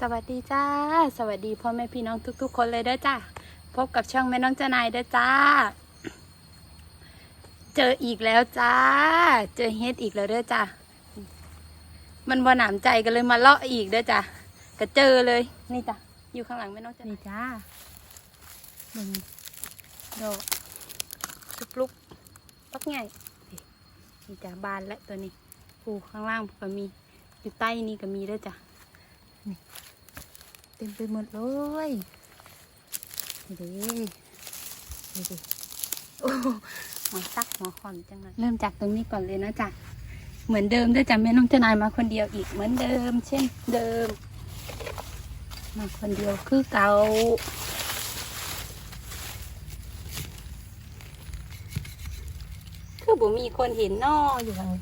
สวัสดีจ้า สวัสดีพ่อแม่พี่น้องทุก ๆ คนเลยเด้อจ้าพบกับช่องแม่น้องเจานายเด้อจ้า เจออีกแล้วจ้า เจอเฮ็ดอีกแล้วเด้อจ้ามันบ่หนามใจกันเลยมาเลาะอีกเด้อจ้าก็เจอเลยนี่จ้ะอยู่ข้างหลังแม่น้องเจานายจ้าหนึ่งดอกสุกลุกปักใหญ่นี่จ้าบานและตัวนี้ปูข้างล่างก็มีอยู่ใต้นี่ก็มีเด้อจ้ะ เต็มไปหมดเลยนี่ดินี่ดิโอ้หัวตักหัวขอนจังเลยเริ่มจากตรงนี้ก่อนเลยนะจ๊ะเหมือนเดิมด้วยจ้ะแม่น้องเจานายมาคนเดียวอีกเหมือนเดิม เช่นเดิม มาคนเดียวคือเก่าคือบ่มีคนเห็นนออยู่เลย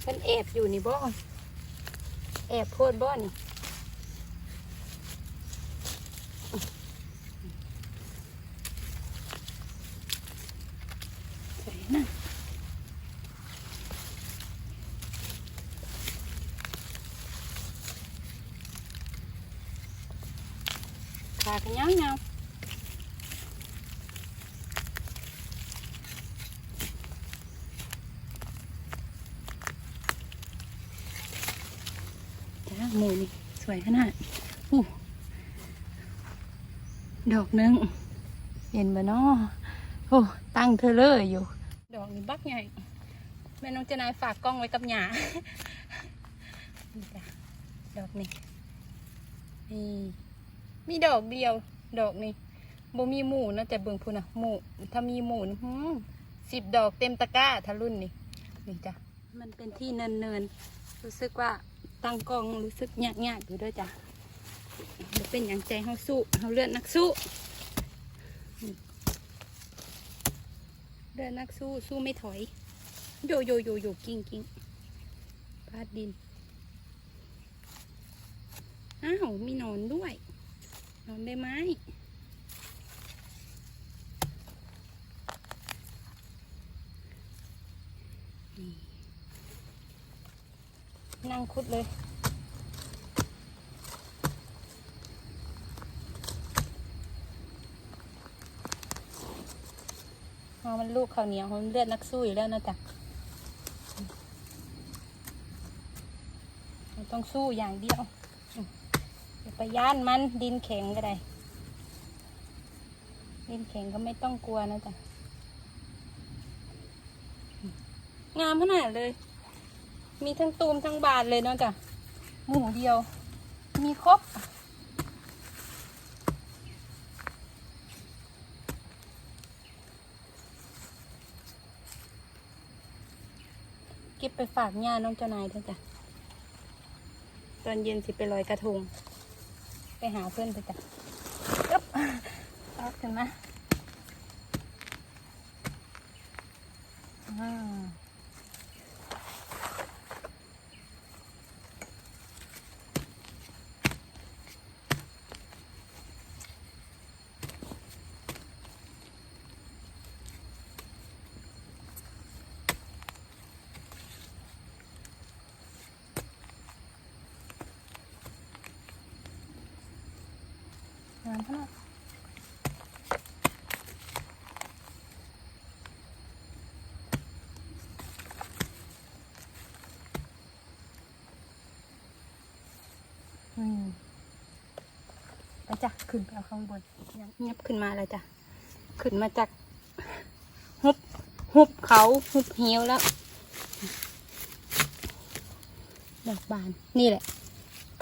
เพิ่นแอบอยู่นี่บ่แอบโพดบ่นี่ ขากันยาวๆจ้าหมูนี่สวยขนาดอู้ดอกหนึงเห็นบ่เนาะโอ้ตั้งเธอเลยอยู่ ดอกนี้บักใหญ่แม่น้องเจนายฝากกล้องไว้กับหยานี่จ้ะดอกนี้นี่ มีดอกเดียว ดอกนี้บ่มีหมูนะแต่เบิ่งพูนะหมูถ้ามีหมูนหืมสิบดอกเต็มตะกร้าถ้ารุ่นนี้นี่จ้ะมันเป็นที่เนินเนินๆรู้สึกว่าตั้งกล้องรู้สึกยากยากๆอยู่ด้วยจ้ะเดี๋ยวเป็นอย่างใจเฮาสู้เฮาเลือดนักสู้เดินนักสู้สู้ไม่ถอย โยโยโยโยกิ้งกิ้งพาดดิน อ้าว มีหนอนด้วย นอนได้ไหมนั่งคุดเลยเอามันลูกข้าวเหนียวมันเลือดนักสู้อยู่แล้วนะจ๊ะมันต้องสู้อย่างเดียว ไปย่านมันดินแข็งก็ได้ ดินแข็งก็ไม่ต้องกลัวนะจ๊ะงามขนาดเลย มีทั้งตูมทั้งบานเลยเนาะจ๊ะหมูเดียว มีครบเก็บไปฝากย่าน้องเจ้านายเถอะจ้ะ ตอนเย็นสิไปลอยกระทง ไปหาเพื่อนไปจ้ะอึ๊บเอาขึ้นมาอ่า จ้ะขึ้นไปเอาข้างบนเงียบขึ้นมาแล้วจ้ะขึ้นมาจากหุบหุบเขาหุบเหวแล้วดอกบานนี่แหละ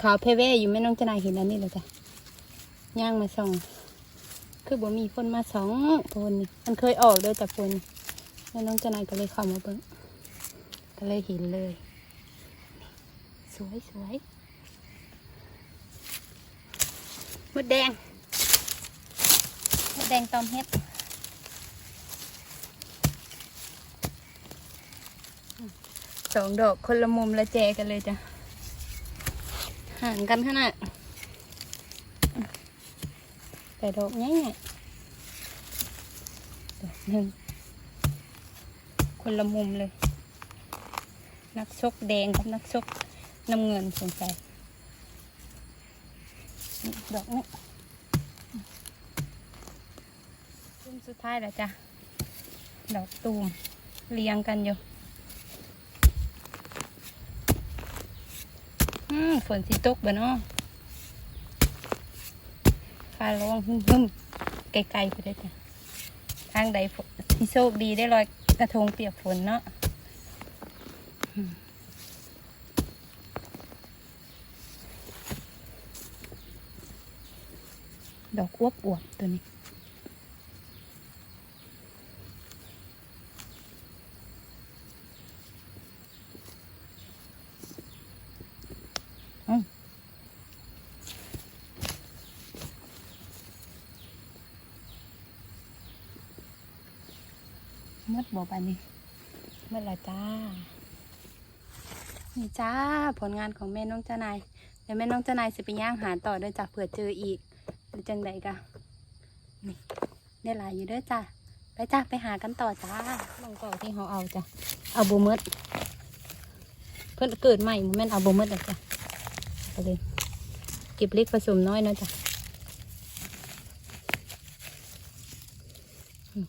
ขาวเพเวอยู่ไม่น้องจนายเห็นแล้วนี่เลยจ้ะย่างมาส่อง คือบ่มีคนมาสองคนมันเคยออกด้วยแต่คนแล้วน้องจนายก็เลยเข้ามาเบิ่งก็เลยเห็นเลย สวยสวย มดแดงมดแดงตอมเฮ็ดสองดอกคนละมุมละแจกันเลยจ้ะ ห่างกันขนาดแต่ดอกง่ายๆดอกหนึ่งคนละมุมเลย นักชกแดงกับนักชกน้ำเงินสนใจนี่ ดอกนี้ต้นสุดท้ายแล้วจ้ะ ดอกตูมเรียงกันอยู่ฝนสิตกบ่เนาะฟ้าร้องหึ่มๆไกลๆไปได้จ้ะทางใดที่โชคดีได้ลอยกระทงเปียกฝนเนาะอืม ดอกอวบอวบตัวนี้อืมหมดบอกอันนี้หมดและจ้า นี่จ้าผลงานของแม่น้องเจ้านายเดี๋ยวแม่น้องเจ้านายสิไปย่างหาต่อเด้อจ้ะเผื่อเจออีก หรือจังใดกะนี่ได้หลายอยู่เด้อจ้ะไปจ้าไปหากันต่อจ้าลองต่อที่เขาเอาจ้ะเอาโบมดเพิ่นเกิดใหม่โมเมนเอาโบมดเลยจ้ะไปเลยเก็บเล็กผสมน้อยเนาะจ้ะอืม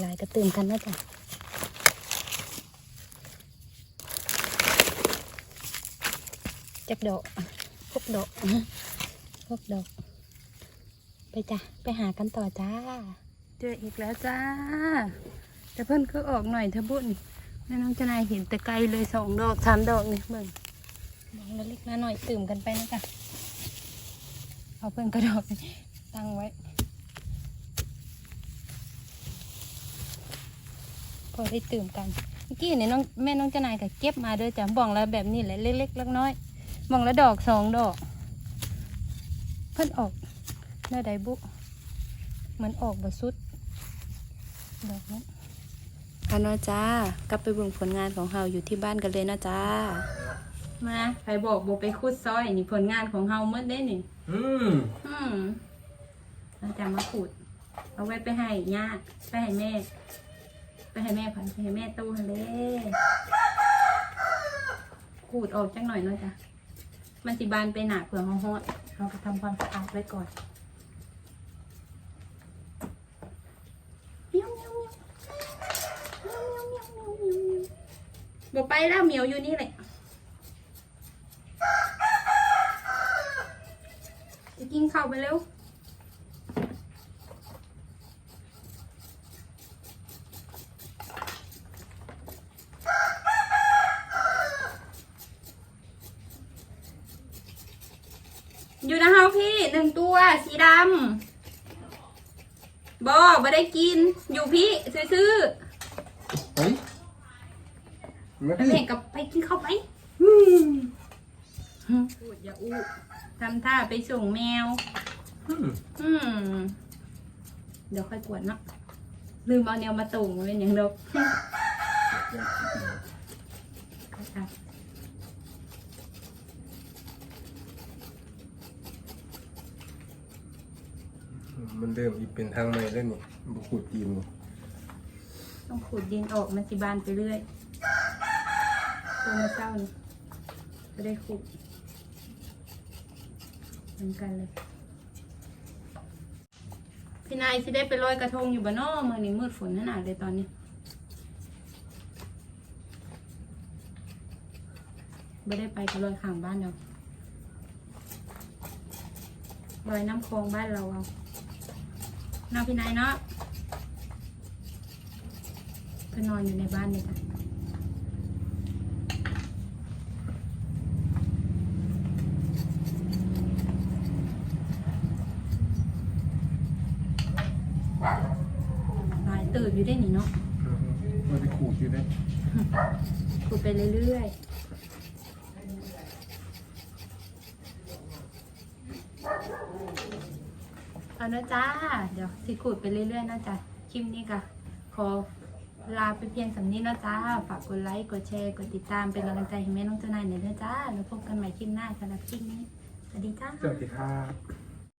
หลายๆก็ตื่มกันนะจ้ะจักดอกอะพกดอก อะพกดอก ไปจ้ะ ไปหากันต่อจ้า เจออีกแล้วจ้า แต่เพิ่นก็ออกหน่อยเถอะบุญแม่น้องเจานายเห็นแต่ไกลเลยสองดอกสามดอกนี่เบิ่งมองแล้วเล็กน้าหน่อยตื่มกันไปนะจ๊ะเอาเพิ่นกระดอกตั้งไว้ พอได้ตื่มกันเมื่อกี้เนี่ยน้องแม่น้องเจานายก็เก็บมาเด้อจ้ะบ่องแล้วแบบนี้แหละเล็กๆเล็กน้อยบ่องละดอกสองดอก เพิ่นออกเนื้อใดบุเหมือนออกบสุดดอกนี้ค่ะเนาะจ้ากลับไปเบิ่งผลงานของเฮาอยู่ที่บ้านกันเลยเนาะจ้า มาใครบอกบอกไปคุดซอยนี่ผลงานของเฮาเมื่อได้นี่อืมอืมเราจะมาขุด เอาไว้ไปให้ญาติไปให้แม่ ไปให้แม่พันไปให้แม่ตู้ทะเลขูดออกจังหน่อยเนาะจ้ะมันสิบานไปหนาเผื่อห้องฮอด เราจะทำความสะอาดไว้ก่อนบอกไปแล้วเหมียวอยู่นี่แหละจะกินข้าวไปเร็ว อยู่นะเฮาพี่หนึ่งตัวสีดำบอบ่ได้กิน อยู่พี่ซื้อเฮ้ยๆมาไปดิแม่กับไปกินข้าวไปพูดอย่าอู้ทำท่าไปส่งแมว อืมอืม เดี๋ยวค่อยกวนเนาะลืมเอาแนวมาตุ่งเป็นอย่างเดอกครับ มันเดิมอีเป็นทางใหม่แล้วนี่บุขุดตีนนี่ต้องขูดดินออกมันสิบานไปเรื่อยตัวมันเศร้านี่ก็ได้ขูดเหมือนกันเลย พี่นายสิได้ไปลอยกระทงอยู่บ้านนอกมือนี้มืดฝนขนาดเลยตอนนี้ไม่ได้ไปก็ลอยข้างบ้านเราลอยน้ำคลองบ้านเราเอา นาพี่นายเนาะเพื่อนนอนอยู่ในบ้านเลยค่ะหลายตื่นอยู่ได้หนิเนาะ มันจะขูดอยู่ได้ ขุดไปเรื่อยๆ เอานะจ้า เดี๋ยวสิขุดไปเรื่อยๆนะจ๊ะคลิปนี้ก็ขอลาไปเพียงสำนี้นะจ้า ฝากกดไลค์ กดแชร์ กดติดตามเป็นกำลังใจให้แม่น้องเจ้านายหน่อยนะจ้า แล้วพบกันใหม่คลิปหน้าสำหรับคลิปนี้ สวัสดีจ้า สวัสดีครับ